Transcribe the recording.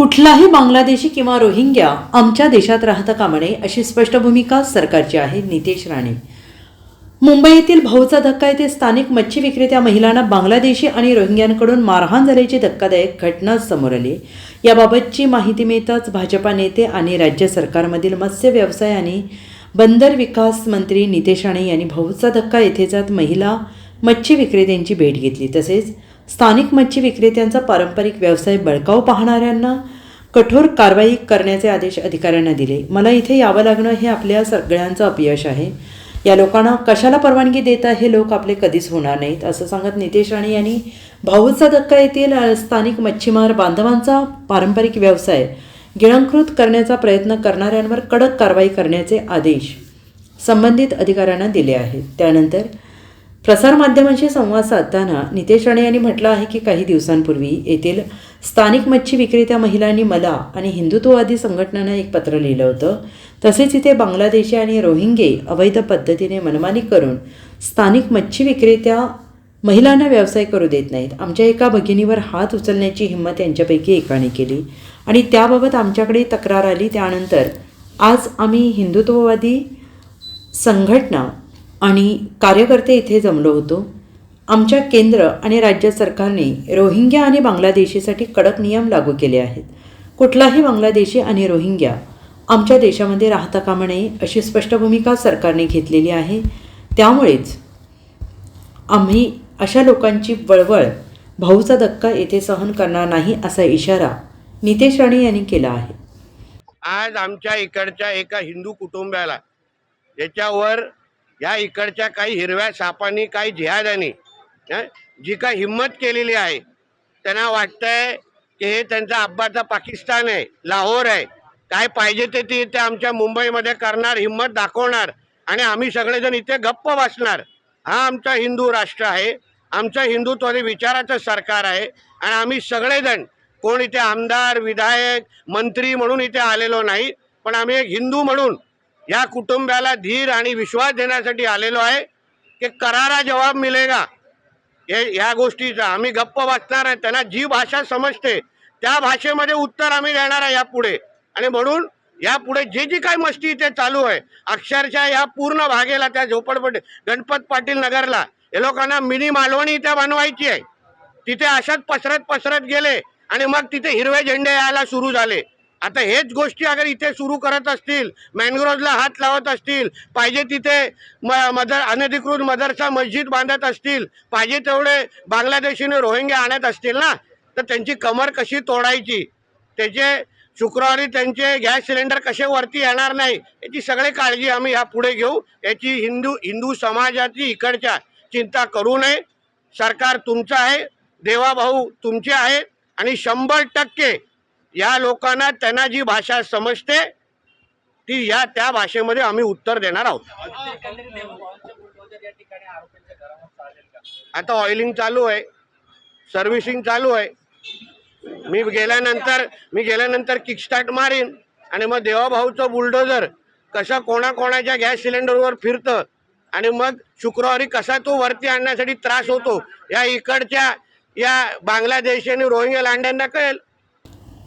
कुठलाही बांगलादेशी किंवा रोहिंग्या आमच्या देशात राहता कामा नये अशी स्पष्ट भूमिका सरकारची आहे नितेश राणे. मुंबई येथील भाऊचा धक्का येथे स्थानिक मच्छी विक्रेत्या महिलांना बांगलादेशी आणि रोहिंग्यांकडून मारहाण झाल्याची धक्कादायक घटना समोर आली. याबाबतची माहिती मिळताच भाजपा नेते आणि राज्य सरकारमधील मत्स्य व्यवसाय आणि बंदर विकास मंत्री नितेश राणे यांनी भाऊचा धक्का येथे जात महिला मच्छी विक्रेत्यांची भेट घेतली. तसेच स्थानिक मच्छी विक्रेत्यांचा पारंपरिक व्यवसाय बळकाव पाहणाऱ्यांना कठोर कारवाई करण्याचे आदेश अधिकाऱ्यांना दिले. मला इथे यावं लागणं हे आपल्या सगळ्यांचं अपयश आहे. या लोकांना कशाला परवानगी देता हे लोक आपले कधीच होणार नाहीत असं सांगत नितेश राणे यांनी भाऊचा धक्का येथील स्थानिक मच्छीमार बांधवांचा पारंपरिक व्यवसाय गिळंकृत करण्याचा प्रयत्न करणाऱ्यांवर कडक कारवाई करण्याचे आदेश संबंधित अधिकाऱ्यांना दिले आहेत. त्यानंतर प्रसारमाध्यमांशी संवाद साधताना नितेश राणे यांनी म्हटलं आहे की काही दिवसांपूर्वी येथील स्थानिक मच्छी विक्रेत्या महिलांनी मला आणि हिंदुत्ववादी संघटनांना एक पत्र लिहिलं होतं. तसेच इथे बांगलादेशी आणि रोहिंगे अवैध पद्धतीने मनमानी करून स्थानिक मच्छी विक्रेत्या महिलांना व्यवसाय करू देत नाहीत. आमच्या एका भगिनीवर हात उचलण्याची हिंमत यांच्यापैकी एकाने केली आणि त्याबाबत आमच्याकडे तक्रार आली. त्यानंतर आज आम्ही हिंदुत्ववादी संघटना आणि कार्यकर्ते इथे जमलो होतो. आमच्या केंद्र आणि राज्य सरकारने रोहिंग्या आणि बांगलादेशीसाठी कडक नियम लागू केले आहेत. कुठलाही बांगलादेशी आणि रोहिंग्या आमच्या देशामध्ये राहता कामा नये अशी स्पष्ट भूमिका सरकारने घेतलेली आहे. त्यामुळेच आम्ही अशा लोकांची वळवळ भाऊचा धक्का येथे सहन करणार नाही असा इशारा नितेश राणे यांनी केला आहे. आज आमच्या इकडच्या एका हिंदू कुटुंबाला याच्यावर या इकडच्या काही हिरव्या सापांनी काही जिहादांनी जी काय हिंमत केलेली आहे त्यांना वाटतंय की हे त्यांचा अब्बाचा पाकिस्तान आहे लाहोर आहे. काय पाहिजे ते ते इथे आमच्या मुंबईमध्ये करणार हिंमत दाखवणार आणि आम्ही सगळेजण इथे गप्प बसणार. हा आमचा हिंदू राष्ट्र आहे आमचं हिंदुत्वादी विचाराचं सरकार आहे आणि आम्ही सगळेजण कोण इथे आमदार विधायक मंत्री म्हणून इथे आलेलो नाही पण आम्ही एक हिंदू म्हणून या कुटुंबाला धीर आणि विश्वास देण्यासाठी आलेलो आहे की करारा जवाब मिळेगा हे ह्या गोष्टीचा आम्ही गप्प वाचणार आहे. त्यांना जी भाषा समजते त्या भाषेमध्ये उत्तर आम्ही देणार आहे यापुढे. आणि म्हणून यापुढे जे जी काही मस्ती इथे चालू आहे अक्षरशः या पूर्ण भागेला त्या झोपडपट्टी गणपत पाटील नगरला हे लोकांना मिनी मालवणी इथे बनवायची आहे. तिथे अशाच पसरत पसरत गेले आणि मग तिथे हिरवे झेंडे यायला सुरू झाले. आता हेच गोष्टी अगर इथे सुरू करत असतील मॅनग्रोजला हात लावत असतील पाहिजे तिथे म मदर अनधिकृत मदरसा मस्जिद बांधत असतील पाहिजे तेवढे बांगलादेशीने रोहिंग्या आणत असतील ना तर त्यांची कमर कशी तोडायची? त्याचे शुक्रवारी त्यांचे गॅस सिलेंडर कसे वरती येणार नाही याची सगळी काळजी आम्ही ह्या पुढे घेऊ. याची हिंदू हिंदू समाजाची इकडच्या चिंता करू नये. सरकार तुमचं आहे देवाभाऊ तुमचे आहेत आणि शंभर टक्के या लोकांना त्यांना जी भाषा समजते ती या त्या भाषेमध्ये आम्ही उत्तर देणार आहोत. आता ऑइलिंग चालू आहे सर्व्हिसिंग चालू आहे. मी गेल्यानंतर मी गेल्यानंतर किकस्टार्ट मारीन आणि मग देवाभाऊचं बुलडोजर कसा कोणाकोणाच्या गॅस सिलेंडरवर फिरतं आणि मग शुक्रवारी कसा तो वरती आणण्यासाठी त्रास होतो या इकडच्या या बांगलादेशी आणि रोहिंग्या लांड्यांना कळेल.